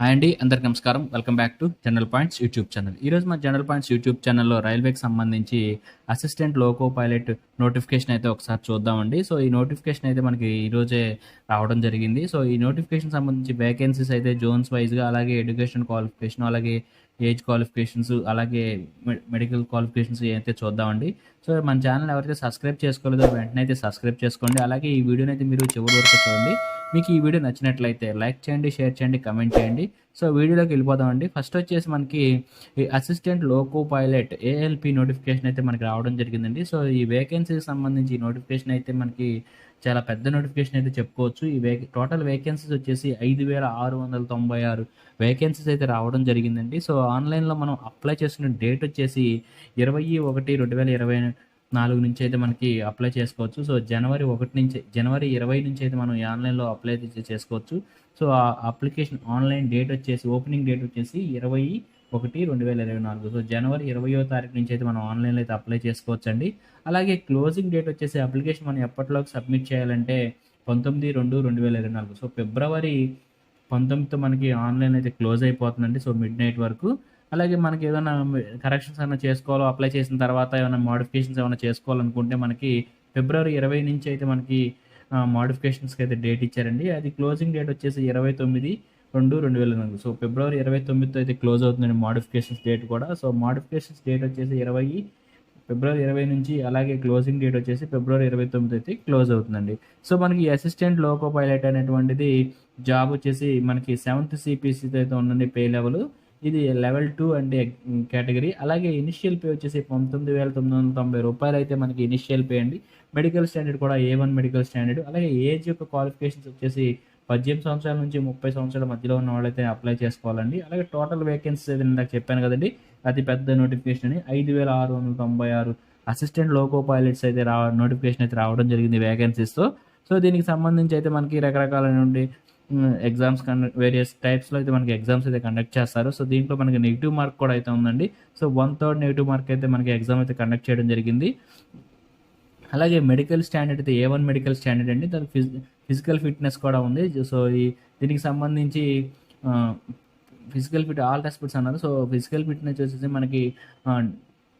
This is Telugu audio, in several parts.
హాయ్ అండి అందరికి నమస్కారం. Welcome back to general points YouTube channel ఈరోజు మా జనరల్ పాయింట్స్ యూట్యూబ్ ఛానల్లో రైల్వేకి సంబంధించి అసిస్టెంట్ లోకో పైలట్ నోటిఫికేషన్ అయితే ఒకసారి చూద్దామండి. సో ఈ నోటిఫికేషన్ అయితే మనకి ఈరోజే రావడం జరిగింది. సో ఈ నోటిఫికేషన్ సంబంధించి వేకెన్సీస్ అయితే జోన్స్ వైజ్గా అలాగే ఎడ్యుకేషన్ క్వాలిఫికేషన్ అలాగే ఏజ్ క్వాలిఫికేషన్స్ అలాగే మె- మెడికల్ క్వాలిఫికేషన్స్ అయితే చూద్దామండి. సో మన ఛానల్ ఎవరైతే సబ్స్క్రైబ్ చేసుకోలేదో వెంటనే అయితే సబ్స్క్రైబ్ చేసుకోండి. అలాగే ఈ వీడియోని అయితే మీరు చివరి వరకు చూడండి. మీకు ఈ వీడియో నచ్చినట్లయితే లైక్ చేయండి షేర్ చేయండి కమెంట్ చేయండి. సో వీడియోలోకి వెళ్ళిపోదామండి ఫస్ట్ వచ్చేసి మనకి ఈ assistant loco pilot ALP notification అయితే మనకి రావడం జరిగిందండి. సో ఈ వేకెన్సీకి సంబంధించి నోటిఫికేషన్ అయితే మనకి చాలా పెద్ద నోటిఫికేషన్ అయితే చెప్పుకోవచ్చు. ఈ వే టోటల్ వేకెన్సీస్ వచ్చేసి ఐదు వేల ఆరు వందల తొంభై ఆరు వేకెన్సీస్ అయితే రావడం జరిగిందండి. సో ఆన్లైన్లో మనం అప్లై చేసుకున్న డేట్ వచ్చేసి ఇరవై ఒకటి రెండు వేల ఇరవై నాలుగు నుంచి అయితే మనకి అప్లై చేసుకోవచ్చు. సో జనవరి ఒకటి నుంచి జనవరి ఇరవై నుంచి అయితే మనం ఆన్లైన్లో అప్లై చేసుకోవచ్చు. సో ఆ అప్లికేషన్ ఆన్లైన్ డేట్ వచ్చేసి ఓపెనింగ్ డేట్ వచ్చేసి ఇరవై ఒకటి రెండు వేల ఇరవై నాలుగు. సో జనవరి ఇరవయో తారీఖు నుంచి అయితే మనం ఆన్లైన్లో అయితే అప్లై చేసుకోవచ్చు అండి అలాగే క్లోజింగ్ డేట్ వచ్చేసి అప్లికేషన్ మనం ఎప్పటిలోకి సబ్మిట్ చేయాలంటే పంతొమ్మిది రెండు రెండు వేల ఇరవై నాలుగు. సో ఫిబ్రవరి పంతొమ్మిదితో మనకి ఆన్లైన్ అయితే క్లోజ్ అయిపోతుందండి. సో మిడ్ నైట్ వరకు. అలాగే మనకి ఏదైనా కరెక్షన్స్ ఏమైనా చేసుకోవాలో అప్లై చేసిన తర్వాత ఏమైనా మోడిఫికేషన్స్ ఏమైనా చేసుకోవాలనుకుంటే మనకి ఫిబ్రవరి ఇరవై నుంచి అయితే మనకి మోడిఫికేషన్స్కి అయితే డేట్ ఇచ్చారండి. అది క్లోజింగ్ డేట్ వచ్చేసి ఇరవై తొమ్మిది రెండు రెండు వేల నాలుగు. సో ఫిబ్రవరి ఇరవై తొమ్మిదితో అయితే క్లోజ్ అవుతుందండి మోడిఫికేషన్స్ డేట్ కూడా. సో మోడిఫికేషన్స్ డేట్ వచ్చేసి ఇరవై ఫిబ్రవరి ఇరవై నుంచి అలాగే క్లోజింగ్ డేట్ వచ్చేసి ఫిబ్రవరి ఇరవై తొమ్మిది అయితే క్లోజ్ అవుతుందండి. సో మనకి అసిస్టెంట్ లోకో పైలట్ అనేటువంటిది జాబ్ వచ్చేసి మనకి సెవెంత్ సిపిసితో అయితే ఉందండి పే లెవెల్ ఇది లెవెల్ టూ అంటే కేటగిరీ. అలాగే ఇనిషియల్ పే వచ్చేసి పంతొమ్మిది వేల తొమ్మిది వందల తొంభై రూపాయలు అయితే మనకి ఇనిషియల్ పే అండి. మెడికల్ స్టాండర్డ్ కూడా ఏ వన్ మెడికల్ స్టాండర్డ్. అలాగే ఏజ్ యొక్క క్వాలిఫికేషన్స్ వచ్చేసి పద్దెనిమిది సంవత్సరాల నుంచి ముప్పై సంవత్సరాల మధ్యలో ఉన్న వాళ్ళైతే అప్లై చేసుకోవాలండి. అలాగే టోటల్ వేకెన్సీ ఏదైనా ఇందాక చెప్పాను కదండి అతి పెద్ద నోటిఫికేషన్ అని ఐదు వేల ఆరు వందల తొంభై ఆరు అసిస్టెంట్ లోకో పైలట్స్ అయితే రా నోటిఫికేషన్ అయితే రావడం జరిగింది వేకెన్సీస్తో సో దీనికి సంబంధించి అయితే మనకి రకరకాలైనటువంటి ఎగ్జామ్స్ కండక్ట్ వేరియస్ టైప్స్లో అయితే మనకి ఎగ్జామ్స్ అయితే కండక్ట్ చేస్తారు. సో దీంట్లో మనకి నెగిటివ్ మార్క్ కూడా అయితే ఉందండి. So one third negative mark అయితే మనకి ఎగ్జామ్ అయితే కండక్ట్ చేయడం జరిగింది. అలాగే మెడికల్ స్టాండర్డ్ అయితే ఏ వన్ మెడికల్ స్టాండర్డ్ అండి? దాని ఫిజి ఫిజికల్ ఫిట్నెస్ కూడా ఉంది. సో ఈ దీనికి సంబంధించి ఫిజికల్ ఫిట్ ఆల్ రెస్పెక్ట్స్ అన్నారు. సో ఫిజికల్ ఫిట్నెస్ వచ్చేసి మనకి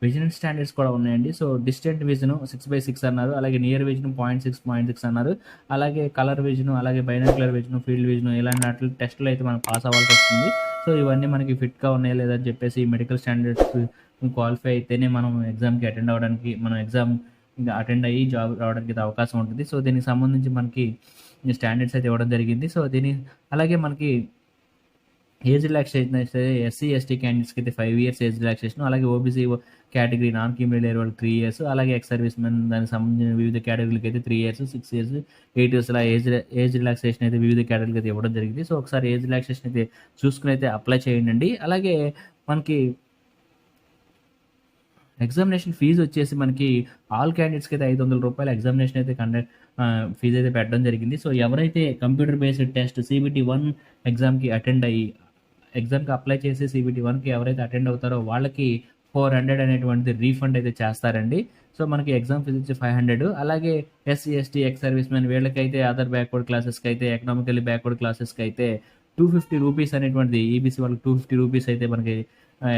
విజన్ స్టాండర్డ్స్ కూడా ఉన్నాయండి. So distant vision six by six అన్నారు. అలాగే near vision point six point six అన్నారు. అలాగే కలర్ విజన్ అలాగే బైనాక్యులర్ విజన్ ఫీల్డ్ విజన్ ఇలాంటి వాటి టెస్టులు అయితే మనం పాస్ అవ్వాల్సి వస్తుంది. సో ఇవన్నీ మనకి ఫిట్గా ఉన్నాయా లేదని చెప్పేసి మెడికల్ స్టాండర్డ్స్ క్వాలిఫై అయితేనే మనం ఎగ్జామ్కి అటెండ్ అవ్వడానికి మనం ఎగ్జామ్ ఇంకా అటెండ్ అయ్యి జాబ్ రావడానికి అవకాశం ఉంటుంది. సో దీనికి సంబంధించి మనకి స్టాండర్డ్స్ అయితే ఇవ్వడం జరిగింది. సో దీని అలాగే మనకి ఏజ్ రిలాక్సేషన్ అయితే ఎస్సీ ఎస్టీ క్యాండిడేట్స్కి అయితే ఫైవ్ ఇయర్స్ ఏజ్ రిలాక్సేషన్ అలాగే OBC category non criminal area వాళ్ళకి త్రీ ఇయర్స్ అలాగే ఎక్స్ సర్వీస్ మెన్ దానికి సంబంధించిన వివిధ కేటగిరీలకి అయితే three years six years eight years అలా ఏజ్ ఏజ్ రిలాక్సేషన్ అయితే వివిధ కేటగిరీకి అయితే ఇవ్వడం జరిగింది. సో ఒకసారి ఏజ్ రిలాక్సేషన్ అయితే చూసుకుని అయితే అప్లై చేయండి అలాగే మనకి ఎగ్జామినేషన్ ఫీజు వచ్చేసి మనకి ఆల్ క్యాండిడేట్స్కి అయితే ఐదు వందల రూపాయలు ఎగ్జామినేషన్ అయితే కండక్ట్ ఫీజు అయితే పెట్టడం జరిగింది. సో ఎవరైతే computer based test CBT one ఎగ్జామ్కి అటెండ్ అయ్యి ఎగ్జామ్కి అప్లై చేసి సిబిటి వన్కి ఎవరైతే అటెండ్ అవుతారో వాళ్ళకి ఫోర్ హండ్రెడ్ అనేటువంటిది రీఫండ్ అయితే చేస్తారండి. సో మనకి ఎగ్జామ్ ఫీజు వచ్చి ఫైవ్ హండ్రెడ్. అలాగే SC ST ex service men వీళ్ళకైతే అదర్ బ్యాక్వర్డ్ క్లాసెస్కి అయితే ఎకనామికలీ బ్యాక్వర్డ్ క్లాసెస్కి అయితే టూ ఫిఫ్టీ రూపీస్ అనేటువంటిది ఈబీసీ వాళ్ళకి టూ ఫిఫ్టీ రూపీస్ అయితే మనకి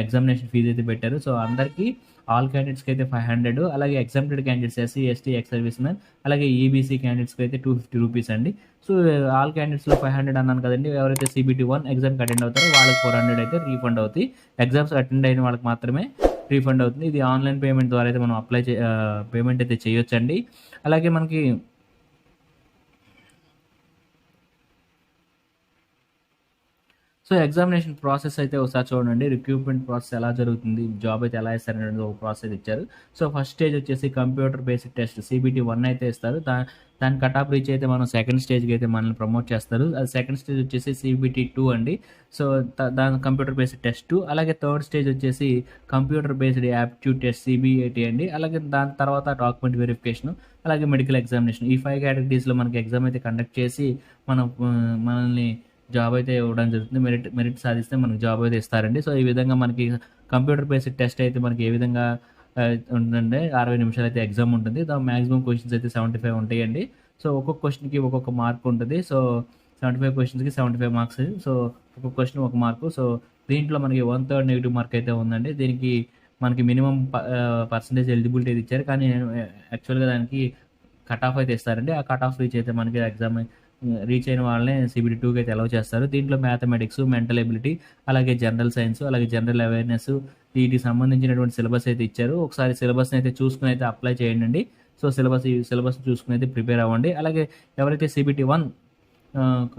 ఎగ్జామినేషన్ ఫీజు అయితే పెట్టారు. సో అందరికీ ఆల్ క్యాండిడేట్స్కి అయితే ఫైవ్ హండ్రెడ్ అలాగే exempted candidates SC ST ex service man అలాగే ఈబీసీ క్యాండిడేట్స్కి అయితే టూ ఫిఫ్టీ రూపీస్ అండి. సో ఆల్ క్యాండిడేట్స్లో ఫైవ్ హండ్రెడ్ అన్నాను కదండి ఎవరైతే సిబిటీ వన్ ఎగ్జామ్కి అటెండ్ అవుతారో వాళ్ళకి ఫోర్ హండ్రెడ్ అయితే రీఫండ్ అవుతాయి. ఎగ్జామ్స్ అటెండ్ అయిన వాళ్ళకి మాత్రమే రీఫండ్ అవుతుంది. ఇది ఆన్లైన్ పేమెంట్ ద్వారా అయితే మనం అప్లై చే పేమెంట్ అయితే చేయొచ్చండి. అలాగే మనకి సో ఎగ్జామినేషన్ ప్రాసెస్ అయితే ఒకసారి చూడండి. రిక్రూట్మెంట్ ప్రాసెస్ ఎలా జరుగుతుంది? జాబ్ అయితే ఎలా ఇస్తారనేది ఒక ప్రాసెస్ ఇచ్చారు. సో ఫస్ట్ స్టేజ్ వచ్చేసి computer based test CBT one అయితే ఇస్తారు. దా దాని కటాప్ రీచ్ అయితే మనం సెకండ్ స్టేజ్కి అయితే మనల్ని ప్రమోట్ చేస్తారు. అది సెకండ్ స్టేజ్ వచ్చేసి సిబిటీ టూ అండి. సో దాని కంప్యూటర్ బేస్డ్ టెస్ట్ అలాగే థర్డ్ స్టేజ్ వచ్చేసి computer based aptitude test CBAT అండి. అలాగే దాని తర్వాత డాక్యుమెంట్ వెరిఫికేషన్ అలాగే మెడికల్ ఎగ్జామినేషన్. ఈ ఫైవ్ కేటగిరీస్లో మనకి ఎగ్జామ్ అయితే కండక్ట్ చేసి మనం మనల్ని జాబ్ అయితే ఇవ్వడం జరుగుతుంది. మెరిట్ మెరిట్ సాధిస్తే మనకి జాబ్ అయితే ఇస్తారండి. సో ఈ విధంగా మనకి కంప్యూటర్ బేస్డ్ టెస్ట్ అయితే మనకి ఏ విధంగా ఉంటుందంటే అరవై నిమిషాలు అయితే ఎగ్జామ్ ఉంటుంది. దా మ్యాక్సిమం క్వశ్చన్స్ అయితే సెవెంటీ ఫైవ్ ఉంటాయండి. సో ఒక్కొక్క క్వశ్చన్కి ఒక్కొక్క మార్క్ ఉంటుంది. సో సెవెంటీ ఫైవ్ క్వశ్చన్స్కి సెవెంటీ ఫైవ్ మార్క్స్ సో ఒక్కొక్క క్వశ్చన్ ఒక మార్కు సో దీంట్లో మనకి వన్ థర్డ్ నెగిటివ్ మార్క్ అయితే ఉందండి. దీనికి మనకి మినిమం పర్సంటేజ్ ఎలిజిబిలిటీ అయితే ఇచ్చారు. కానీ యాక్చువల్గా దానికి కట్ ఆఫ్ అయితే ఇస్తారండి. ఆ కట్ ఆఫ్ రీచ్ అయితే మనకి ఎగ్జామ్ రీచ్ అయిన వాళ్ళని సిబిడి టూకి అయితే అలౌ చేస్తారు. దీంట్లో మ్యాథమెటిక్స్ మెంటల్ ఎబిలిటీ అలాగే జనరల్ సైన్స్ అలాగే జనరల్ అవేర్నెస్ వీటికి సంబంధించినటువంటి సిలబస్ అయితే ఇచ్చారు. ఒకసారి సిలబస్ని అయితే చూసుకుని అయితే అప్లై చేయండి సో సిలబస్ ఈ సిలబస్ చూసుకుని అయితే ప్రిపేర్ అవ్వండి. అలాగే ఎవరైతే CBT one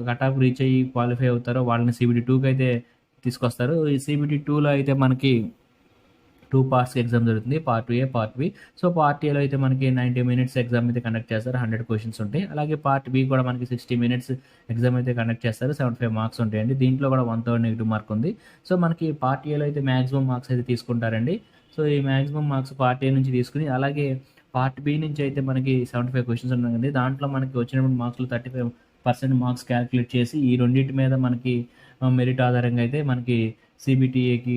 cut off reach అయ్యి క్వాలిఫై అవుతారో వాళ్ళని సిబిటి టూకి అయితే తీసుకొస్తారు. ఈ సిబిటి టూలో అయితే మనకి టూ పార్ట్స్ ఎగ్జామ్ జరుగుతుంది. Part A part B. So part ఏలో అయితే మనకి నైంటీ మినిట్స్ ఎగ్జామ్ అయితే కండక్ట్ చేస్తారు. హండ్రెడ్ క్వశ్చన్స్ ఉంటాయి. అలాగే పార్ట్ బి కూడా మనకి సిక్స్టీ మినిట్స్ ఎగ్జామ్ అయితే కండక్ట్ చేస్తారు. సెవెంటీ ఫైవ్ మార్క్స్ ఉంటాయండి. దీంట్లో కూడా వన్ థర్డ్ నెగిటివ్ మార్క్ ఉంది. సో మనకి పార్ట్ ఏలో అయితే మ్యాక్సిమం మార్క్స్ అయితే తీసుకుంటారండి. సో ఈ మ్యాక్సిమం మార్క్స్ పార్ట్ ఏ నుంచి తీసుకుని అలాగే పార్ట్ బి నుంచి అయితే మనకి సెవెంటీ ఫైవ్ క్వశ్చన్స్ ఉన్నాయండి దాంట్లో మనకి వచ్చినప్పుడు మార్క్స్లో thirty five percent marks calculate చేసి ఈ రెండింటి మీద మనకి మెరిట్ ఆధారంగా అయితే మనకి సిబిటిఏకి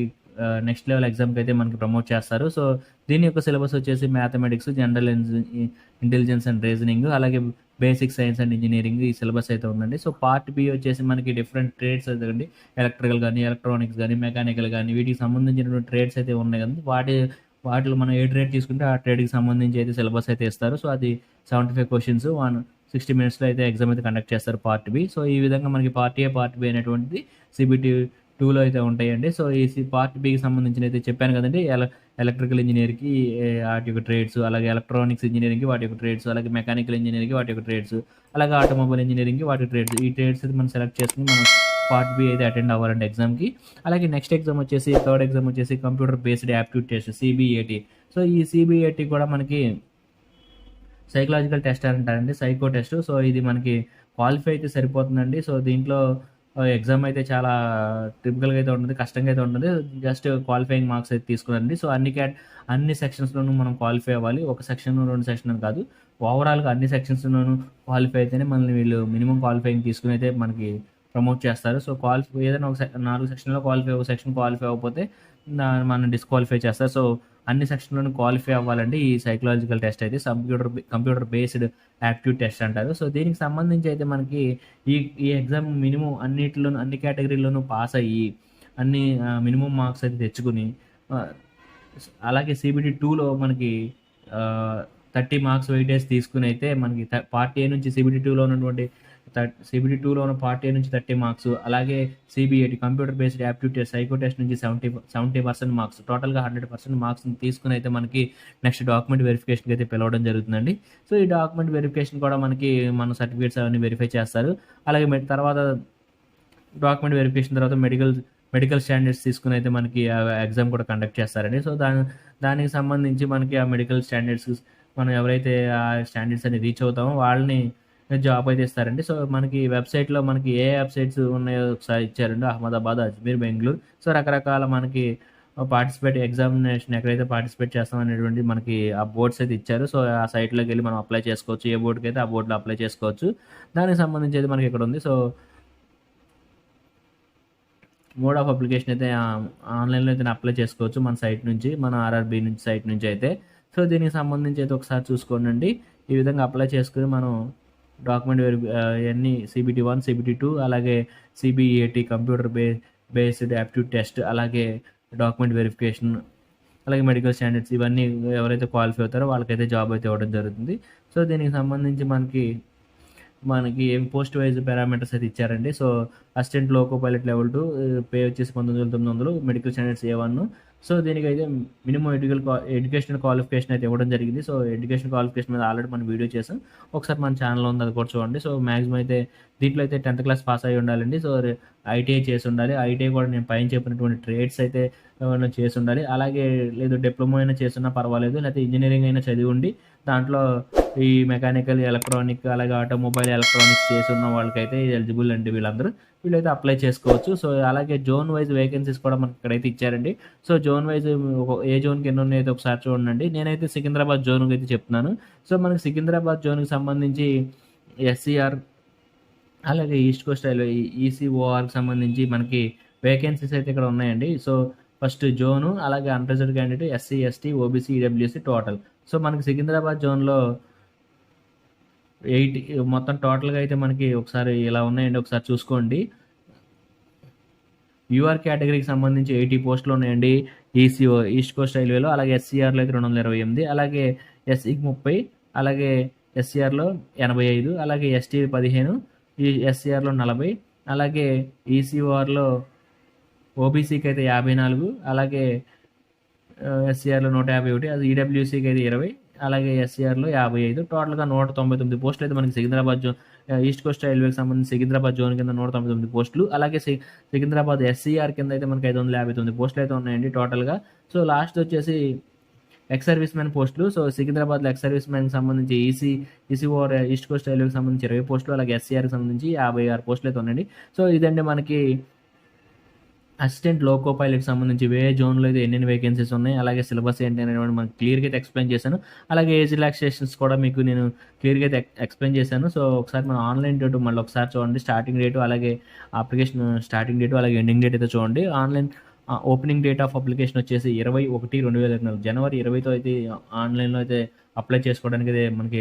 నెక్స్ట్ లెవెల్ ఎగ్జామ్కి అయితే మనకి ప్రమోట్ చేస్తారు. సో దీని యొక్క సిలబస్ వచ్చేసి mathematics general intelligence and reasoning అలాగే బేసిక్ సైన్స్ అండ్ ఇంజనీరింగ్ ఈ సిలబస్ అయితే ఉందండి. సో పార్ట్ బి వచ్చేసి మనకి డిఫరెంట్ ట్రేడ్స్ అయితే అండి. ఎలక్ట్రికల్ కానీ ఎలక్ట్రానిక్స్ కానీ మెకానికల్ కానీ వీటికి సంబంధించినటువంటి ట్రేడ్స్ అయితే ఉన్నాయి కదా వాటి వాటిలో మనం ఏ ట్రేడ్ తీసుకుంటే ఆ ట్రేడ్కి సంబంధించి అయితే సిలబస్ అయితే ఇస్తారు. సో అది seventy five questions one sixty మినిట్స్లో అయితే ఎగ్జామ్ అయితే కండక్ట్ చేస్తారు పార్ట్ బి సో ఈ విధంగా మనకి పార్ట్ ఏ పార్ట్ బి అనేటువంటిది సిబిటి టూలో అయితే ఉంటాయండి. సో ఈ పార్ట్ బికి సంబంధించిన అయితే చెప్పాను కదండి. ఎల ఎలక్ట్రికల్ ఇంజనీర్కి వాటి యొక్క ట్రేడ్స్ అలాగే ఎలక్ట్రానిక్స్ ఇంజనీరింగ్కి వాటి యొక్క ట్రేడ్స్ అలాగే మెకానికల్ ఇంజనీరింగ్కి వాటి యొక్క ట్రేడ్స్ అలాగే ఆటోమొబైల్ ఇంజనీరింగ్కి వాటి ట్రేడ్స్. ఈ ట్రేడ్స్ అయితే మనం సెలెక్ట్ చేసుకుని మనం పార్ట్ బి అయితే అటెండ్ అవ్వాలండి ఎగ్జామ్కి. అలాగే నెక్స్ట్ ఎగ్జామ్ వచ్చేసి థర్డ్ ఎగ్జామ్ వచ్చేసి computer based aptitude test CBAT. So ఈ సిబిఏటి కూడా మనకి సైకలాజికల్ టెస్ట్ అంటారండి సైకో టెస్ట్. సో ఇది మనకి క్వాలిఫై అయితే సరిపోతుందండి. సో దీంట్లో ఎగ్జామ్ అయితే చాలా టిపికల్గా అయితే ఉంటుంది కష్టంగా అయితే ఉంటుంది. జస్ట్ క్వాలిఫైయింగ్ మార్క్స్ అయితే తీసుకురండి. సో అన్ని క్యాట్ అన్ని సెక్షన్స్లోనూ మనం క్వాలిఫై అవ్వాలి. ఒక సెక్షన్ రెండు సెక్షన్ కాదు. ఓవరాల్గా అన్ని సెక్షన్స్లోనూ క్వాలిఫై అయితేనే మనల్ని వీళ్ళు మినిమం క్వాలిఫైయింగ్ తీసుకుని అయితే మనకి ప్రమోట్ చేస్తారు. సో క్వాలిఫై ఏదైనా ఒక నాలుగు సెక్షన్లో క్వాలిఫై ఒక సెక్షన్ క్వాలిఫై అవ్వకపోతే మనం డిస్క్వాలిఫై చేస్తారు. సో అన్ని సెక్షన్లోనూ క్వాలిఫై అవ్వాలంటే ఈ సైకలాజికల్ టెస్ట్ అయితే computer computer based aptitude test అంటారు. సో దీనికి సంబంధించి అయితే మనకి ఈ ఈ ఎగ్జామ్ మినిమం అన్నిటిలోనూ అన్ని కేటగిరీలోనూ పాస్ అయ్యి అన్ని మినిమం మార్క్స్ అయితే తెచ్చుకుని అలాగే సిబిటి టూలో మనకి థర్టీ మార్క్స్ వెయిటేజ్ తీసుకుని అయితే మనకి పార్ట్ ఏ నుంచి సిబిటి టూలో ఉన్నటువంటి సిబిడి టూలో ఉన్న పార్ట్ ఏ నుంచి థర్టీ మార్క్స్ అలాగే CBAT computer based aptitude test psycho test నుంచి సెవెంటీ సెవెంటీ పర్సెంట్ మార్క్స్ టోటల్గా హండ్రెడ్ పర్సెంట్ మార్క్స్ తీసుకుని అయితే మనకి నెక్స్ట్ డాక్యుమెంట్ వెరిఫికేషన్కి అయితే పిలవడం జరుగుతుందండి. సో ఈ డాక్యుమెంట్ వెరిఫికేషన్ కూడా మనకి మన సర్టిఫికేట్స్ అవన్నీ వెరిఫై చేస్తారు. అలాగే మె- తర్వాత డాక్యుమెంట్ వెరిఫికేషన్ తర్వాత మెడికల్ మెడికల్ స్టాండర్డ్స్ తీసుకుని అయితే మనకి ఎగ్జామ్ కూడా కండక్ట్ చేస్తారండి. సో దాని దానికి సంబంధించి మనకి ఆ మెడికల్ స్టాండర్డ్స్ మనం ఎవరైతే ఆ స్టాండర్డ్స్ అని రీచ్ అవుతామో వాళ్ళని జాబ్ అయితే ఇస్తారండి. సో మనకి వెబ్సైట్లో మనకి ఏ వెబ్సైట్స్ ఉన్నాయో ఒకసారి ఇచ్చారండి. అహ్మదాబాద్ అజ్మీర్ బెంగళూరు. సో రకరకాల మనకి పార్టిసిపేట్ ఎగ్జామినేషన్ ఎక్కడైతే పార్టిసిపేట్ చేస్తాం అనేటువంటి మనకి ఆ బోర్డ్స్ అయితే ఇచ్చారు. సో ఆ సైట్లోకి వెళ్ళి మనం అప్లై చేసుకోవచ్చు. ఏ బోర్డుకి అయితే ఆ బోర్డులో అప్లై చేసుకోవచ్చు. దానికి సంబంధించి అయితే మనకి ఇక్కడ ఉంది సో మోడ్ ఆఫ్ అప్లికేషన్ అయితే ఆన్లైన్లో అయితే అప్లై చేసుకోవచ్చు మన సైట్ నుంచి మన ఆర్ఆర్బి నుంచి సైట్ నుంచి అయితే. సో దీనికి సంబంధించి అయితే ఒకసారి చూసుకోండి ఈ విధంగా అప్లై చేసుకుని మనం డాక్యుమెంట్ వెరి అన్ని సిబిటి వన్ సిబిటి టూ అలాగే సిబిఏటి కంప్యూటర్ బే బేస్డ్ యాప్ట్యూడ్ టెస్ట్ అలాగే డాక్యుమెంట్ వెరిఫికేషన్ అలాగే మెడికల్ స్టాండర్డ్స్ ఇవన్నీ ఎవరైతే క్వాలిఫై అవుతారో వాళ్ళకైతే జాబ్ అయితే ఇవ్వడం జరుగుతుంది. సో దీనికి సంబంధించి మనకి మనకి ఏం పోస్ట్ వైజ్ పారామీటర్స్ అయితే ఇచ్చారండి. So assistant loco pilot level two pay వచ్చేసి పంతొమ్మిది వందల తొమ్మిది వందలు medical standards A one so దీనికైతే మినిమం ఎడ్యుకల్ ఎడ్యుకేషన్ క్వాలిఫికేషన్ అయితే ఇవ్వడం జరిగింది. సో ఎడ్యుకేషన్ క్వాలిఫికేషన్ మీద ఆల్రెడీ మనం వీడియో చేసాం. ఒకసారి మన ఛానల్ ఉంది అది కూడా చూడండి. సో మ్యాక్సిమం అయితే దీంట్లో అయితే టెన్త్ క్లాస్ పాస్ అయి ఉండాలండి. సో ఐటీఐ చేసి ఉండాలి. ఐటీఐ కూడా నేను పైన చెప్పినటువంటి ట్రేడ్స్ అయితే ఏమైనా చేసి ఉండాలి. అలాగే లేదు డిప్లొమా అయినా చేస్తున్నా పర్వాలేదు. లేకపోతే ఇంజనీరింగ్ అయినా చదివి ఉండి దాంట్లో ఈ మెకానికల్ ఎలక్ట్రానిక్ అలాగే ఆటోమొబైల్ ఎలక్ట్రానిక్స్ చేసి ఉన్న వాళ్ళకైతే ఎలిజిబుల్ అండి వీళ్ళందరూ. వీళ్ళైతే అప్లై చేసుకోవచ్చు. సో అలాగే జోన్ వైజ్ వేకెన్సీస్ కూడా మనకి ఇక్కడైతే ఇచ్చారండి. సో జోన్ వైజ్ ఏ జోన్కి ఎన్ని ఉన్నాయో అయితే ఒకసారి చూడండి నేనైతే సికింద్రాబాద్ జోన్కి అయితే చెప్తున్నాను. సో మనకి సికింద్రాబాద్ జోన్కి సంబంధించి ఎస్సీఆర్ అలాగే ఈస్ట్ కోస్ట్ రైల్వే ఈసీఓఆర్కి సంబంధించి మనకి వేకెన్సీస్ అయితే ఇక్కడ ఉన్నాయండి. సో ఫస్ట్ జోను అలాగే unreserved candidate SC ST OBC EWS total so మనకి సికింద్రాబాద్ జోన్లో ఎయిటీ మొత్తం టోటల్గా అయితే మనకి ఒకసారి ఇలా ఉన్నాయండి ఒకసారి చూసుకోండి. యూఆర్ కేటగిరీకి సంబంధించి ఎయిటీ పోస్టులు ఉన్నాయండి. ఈసీఓ ఈస్ట్ కోస్ట్ రైల్వేలో అలాగే ఎస్సీఆర్లో అయితే రెండు వందల ఇరవై ఎనిమిది అలాగే ఎస్సీకి ముప్పై అలాగే ఎస్సీఆర్లో ఎనభై ఐదు అలాగే ఎస్టీ పదిహేను ఈ ఎస్సీఆర్లో నలభై అలాగే ఈసీఓఆర్లో ఓబీసీకి అయితే యాభై నాలుగు అలాగే ఎస్సీఆర్లో నూట యాభై ఒకటి అది ఈడబ్ల్యూసీకి అయితే ఇరవై అలాగే ఎస్సీఆర్లో యాభై ఐదు టోటల్గా నూట తొంభై తొమ్మిది పోస్టులు అయితే మనకి సికింద్రాబాద్ జోన్ ఈస్ట్ కోస్ట్ రైల్వేకి సంబంధించి సికింద్రాబాద్ జోన్ కింద నూట తొంభై తొమ్మిది పోస్టులు అలాగే సికింద్రాబాద్ ఎస్సీఆర్ కింద అయితే మనకి ఐదు వందల యాభై తొమ్మిది పోస్టులు అయితే ఉన్నాయండి టోటల్గా. సో లాస్ట్ వచ్చేసి ఎక్స్ సర్వీస్ మ్యాన్ పోస్టులు సో సికింద్రాబాద్లో ఎక్స్ సర్వీస్ మ్యాన్కి సంబంధించి EC EC ECOR East Coast రైల్వేకి సంబంధించి ఇరవై పోస్టులు అలాగే ఎస్సీఆర్కి సంబంధించి యాభై ఆరు పోస్టులు అయితే ఉన్నాయండి. సో ఇదండి మనకి అసిస్టెంట్ లోకో పైలట్కి సంబంధించి ఏ జోన్లో అయితే ఎన్ని వేకెన్సీస్ ఉన్నాయి అలాగే సిలబస్ ఏంటి అనేటువంటి మనకి క్లియర్గా అయితే ఎక్స్ప్లెయిన్ చేశాను. అలాగే ఏజ్ రిలాక్సేషన్స్ కూడా మీకు నేను క్లియర్గా అయితే ఎక్స్ప్లెయిన్ చేశాను. సో ఒకసారి మన ఆన్లైన్ డేట్ మళ్ళీ ఒకసారి చూడండి స్టార్టింగ్ డేటు అలాగే అప్లికేషన్ స్టార్టింగ్ డేటు అలాగే ఎండింగ్ డేట్ అయితే చూడండి. Online opening date of application వచ్చేసి ఇరవై ఒకటి రెండు వేల ఇరవై నాలుగు. జనవరి ఇరవైతో అయితే ఆన్లైన్లో అయితే అప్లై చేసుకోవడానికి అయితే మనకి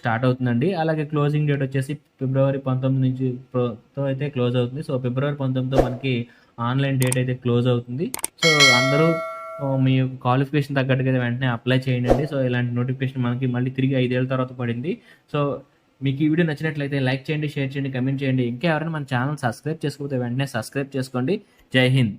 స్టార్ట్ అవుతుందండి. అలాగే క్లోజింగ్ డేట్ వచ్చేసి ఫిబ్రవరి పంతొమ్మిది నుంచి తో అయితే క్లోజ్ అవుతుంది. సో ఫిబ్రవరి పంతొమ్మిదితో మనకి ఆన్లైన్ డేట్ అయితే క్లోజ్ అవుతుంది. సో అందరూ మీ క్వాలిఫికేషన్ తగ్గట్టుగా అయితే వెంటనే అప్లై చేయండి. సో ఇలాంటి నోటిఫికేషన్ మనకి మళ్ళీ తిరిగి ఐదేళ్ళ తర్వాత పడింది. సో మీకు ఈ వీడియో నచ్చినట్లయితే లైక్ చేయండి షేర్ చేయండి కమెంట్ చేయండి. ఇంకా ఎవరైనా మన ఛానల్ సబ్స్క్రైబ్ చేసుకోకపోతే వెంటనే సబ్స్క్రైబ్ చేసుకోండి. జై హింద్.